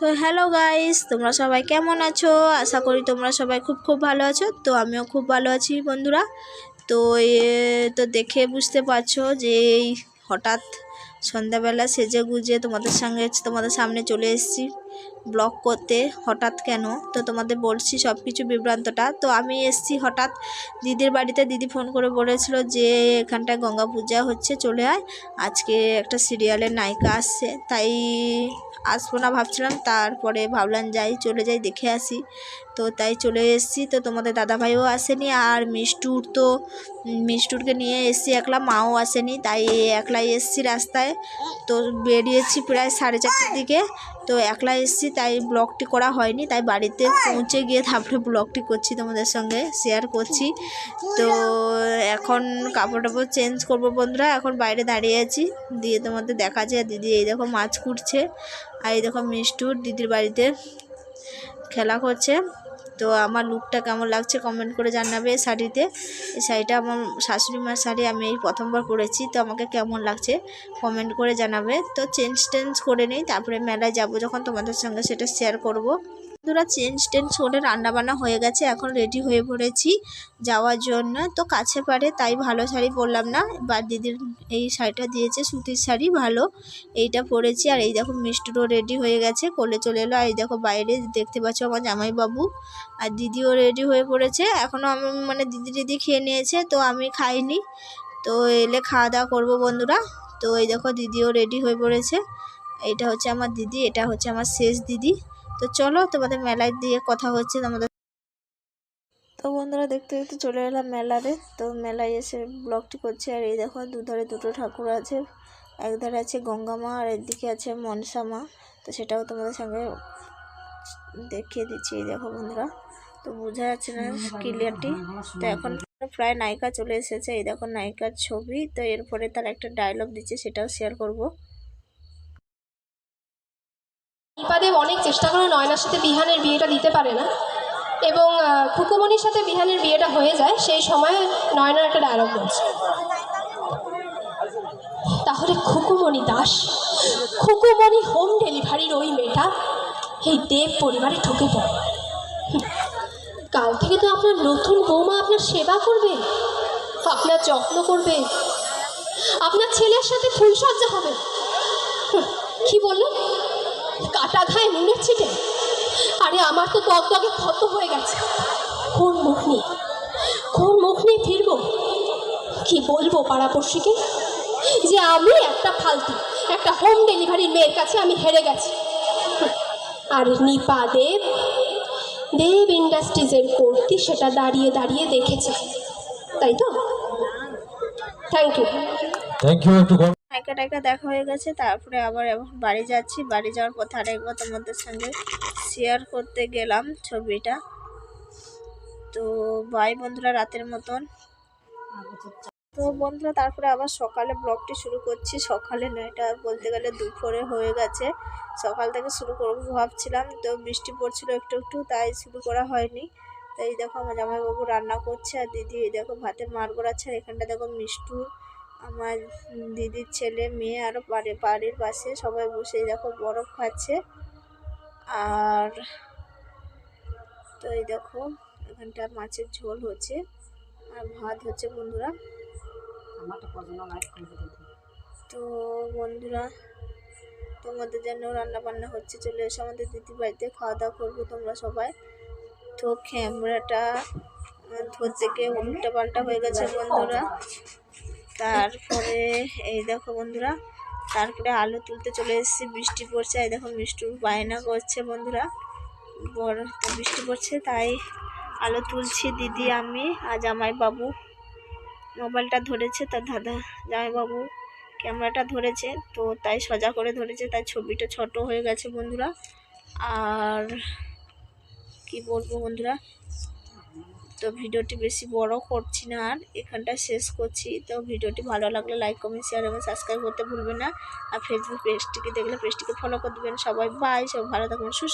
তো hello guys, তোমরা সবাই কেমন আছো? আশা করি তোমরা সবাই খুব খুব ভালো আছো। তো আমিও খুব ভালো আছি বন্ধুরা। তো তো দেখে বুঝতে পারছ যে এই হঠাৎ সন্ধ্যাবেলা সেজে গুজে তোমাদের সঙ্গে, তোমাদের সামনে চলে এসেছি। ব্লগ করতে, হঠাৎ কেন? তো তোমাদের বলছি সব কিছু বিভ্রান্তটা। তো আমি এসেছি হঠাৎ দিদির বাড়িতে, দিদি ফোন করে বলেছিল যে এখানটায় গঙ্গা পূজা হচ্ছে, চলে আয়। আজকে একটা সিরিয়ালের নায়িকা আসছে, তাই আসব না ভাবছিলাম। তারপরে ভাবলাম যাই, চলে যাই, দেখে আসি। তো তাই চলে এসেছি। তো তোমাদের দাদাভাইও আসেনি, আর মিষ্টুর তো, মিষ্টুরকে নিয়ে এসেছি একলা, মাও আসেনি, তাই একলাই এসেছি রাস্তায়। তো বেরিয়েছি প্রায় সাড়ে চারটের দিকে। তো একলা এসেছি তাই ব্লগটি করা হয়নি, তাই বাড়িতে পৌঁছে গিয়ে তারপরে ব্লগটি করছি তোমাদের সঙ্গে শেয়ার করছি। তো এখন কাপড় টাপড় চেঞ্জ করব বন্ধুরা, এখন বাইরে দাঁড়িয়ে আছি, দিয়ে তোমাদের দেখা যায় দিদি এই দেখো মাছ কুটছে, আর এই দেখো মিষ্টুর দিদির বাড়িতে খেলা করছে। তো আমার লুকটা কেমন লাগছে কমেন্ট করে জানাবে শাড়িতে। এই শাড়িটা আমার শাশুড়ি মার শাড়ি, আমি এই প্রথমবার পরেছি, তো আমাকে কেমন লাগছে কমেন্ট করে জানাবে। তো চেঞ্জ টেঞ্জ করে নিই, তারপরে মেলায় যাব যখন তোমাদের সঙ্গে সেটা শেয়ার করব। বন্ধুরা চেঞ্জ টেঞ্জ করে রান্নাবান্না হয়ে গেছে, এখন রেডি হয়ে পড়েছি যাওয়ার জন্য। তো কাছে পারে, তাই ভালো শাড়ি পরলাম না। বা দিদির এই শাড়িটা দিয়েছে, সুতির শাড়ি, ভালো। এইটা পরেছি, আর এই দেখো মিষ্টিরও রেডি হয়ে গেছে, কোলে চলে এলো। আর এই দেখো বাইরে, দেখতে পাচ্ছ আমার জামাইবাবু। আর দিদিও রেডি হয়ে পড়েছে। এখনও আমি মানে দিদি দিদি খেয়ে নিয়েছে, তো আমি খাইনি। তো এলে খাওয়া দাওয়া করব বন্ধুরা। তো এই দেখো দিদিও রেডি হয়ে পড়েছে। এইটা হচ্ছে আমার দিদি, এটা হচ্ছে আমার শেষ দিদি। তো চলো তোমাদের মেলায় দিয়ে কথা হচ্ছে তোমাদের তো বন্ধুরা দেখতে দেখতে চলে এলাম মেলারে তো মেলায় এসে ব্লগটি করছি। আর এই দেখো, দুধারে দুটো ঠাকুর আছে। একধারে আছে গঙ্গা মা, আর একদিকে আছে মনসা মা। তো সেটাও তোমাদের সঙ্গে দেখিয়ে দিচ্ছি। এই দেখো বন্ধুরা, তো বোঝা যাচ্ছে না ক্লিয়ারটি। তো এখন প্রায় নায়িকা চলে এসেছে। এই দেখো নায়িকার ছবি। তো এরপরে তার একটা ডায়লগ দিচ্ছে, সেটাও শেয়ার করব। দীপাদেব অনেক চেষ্টা করে নয়নার সাথে বিহানের বিয়েটা দিতে পারে না। এবং খুকুমণির সাথে বিহানের বিয়েটা হয়ে যায়, সেই সময় নয়নার একটা ডায়লগ বলছে। তাহলে খুকুমণি দাস, খুকুমণি হোম ডেলিভারির ওই মেয়েটা এই দেব পরিবারে ঢুকে পড়ে। কাল থেকে তো আপনার নতুন বৌমা আপনার সেবা করবে, আপনার যত্ন করবে, আপনার ছেলের সাথে ফুলসজ্জা হবে। কি বললেন? কাটা ঘায়ে নুনের ছিটে আরে, আমার তো দগদগে ক্ষত হয়ে গেছে। কোন মুখ নিয়ে কোন মুখ নিয়ে ফিরবো। কি বলব পাড়াপড়শিকে? যে আমি একটা ফালতু, একটা হোম ডেলিভারির মেয়ের কাছে আমি হেরে গেছি। আর, নিপা দেব। দেব ইন্ডাস্ট্রিজের কর্তি সেটা দাঁড়িয়ে দাঁড়িয়ে দেখেছে। তাই তো? থ্যাংক ইউ থ্যাংক ইউ একটু নায়িকা দেখা হয়ে গেছে, তারপরে আবার এখন বাড়ি যাচ্ছি। বাড়ি যাওয়ার পথে আরেকবার তোমাদের সঙ্গে শেয়ার করতে গেলাম ছবিটা। তো বাই বন্ধুরা, রাতের মতন। তো বন্ধুরা, তারপরে আবার সকালে ব্লগটি শুরু করছি। সকালে না এটা বলতে গেলে দুপুরে হয়ে গেছে। সকাল থেকে শুরু করব ভাবছিলাম, তো বৃষ্টি পড়ছিল একটু একটু, তাই শুরু করা হয়নি। তাই দেখো আমার জামাইবাবু রান্না করছে, আর দিদি এই দেখো ভাতের মার গড়াচ্ছে, আর এখানটা দেখো মিষ্টু। আমার দিদির ছেলে মেয়ে আরও বাড়ি বাড়ির পাশে সবাই বসে দেখো বরফ খাচ্ছে। আর তো এই দেখো এখানটা মাছের ঝোল হচ্ছে। আর ভাত হচ্ছে বন্ধুরা। তো বন্ধুরা তোমাদের জন্য রান্না বান্না হচ্ছে। চলে এসো আমাদের দিদির বাড়িতে খাওয়া দাওয়া করব তোমরা সবাই। তো ক্যামেরাটা ধরতে গিয়ে উল্টা পাল্টা হয়ে গেছে বন্ধুরা। তারপরে এই দেখো বন্ধুরা, তারপরে আলু তুলতে চলে এসেছি, বৃষ্টি পড়ছে, এই দেখো মিষ্টুর বায়না করছে বন্ধুরা। বড় বৃষ্টি পড়ছে, তাই আলু তুলছি দিদি, আমি আর জামাইবাবু। মোবাইলটা ধরেছে, তার দাদা জামাইবাবু ক্যামেরাটা ধরেছে, তো তাই সোজা করে ধরেছে, তাই ছবিটা ছোট হয়ে গেছে বন্ধুরা। আর কি বলব বন্ধুরা? তো ভিডিওটি বেশি বড় করছি না আর এখানটা শেষ করছি। তো ভিডিওটি ভালো লাগলে লাইক কমেন্ট শেয়ার এবং সাবস্ক্রাইব করতে ভুলবেন না। আর ফেসবুক পেজটিকে দেখলে পেজটিকে ফলো করে দেবেন। সবাই বাই সব ভালো থাকবেন, সুস্থ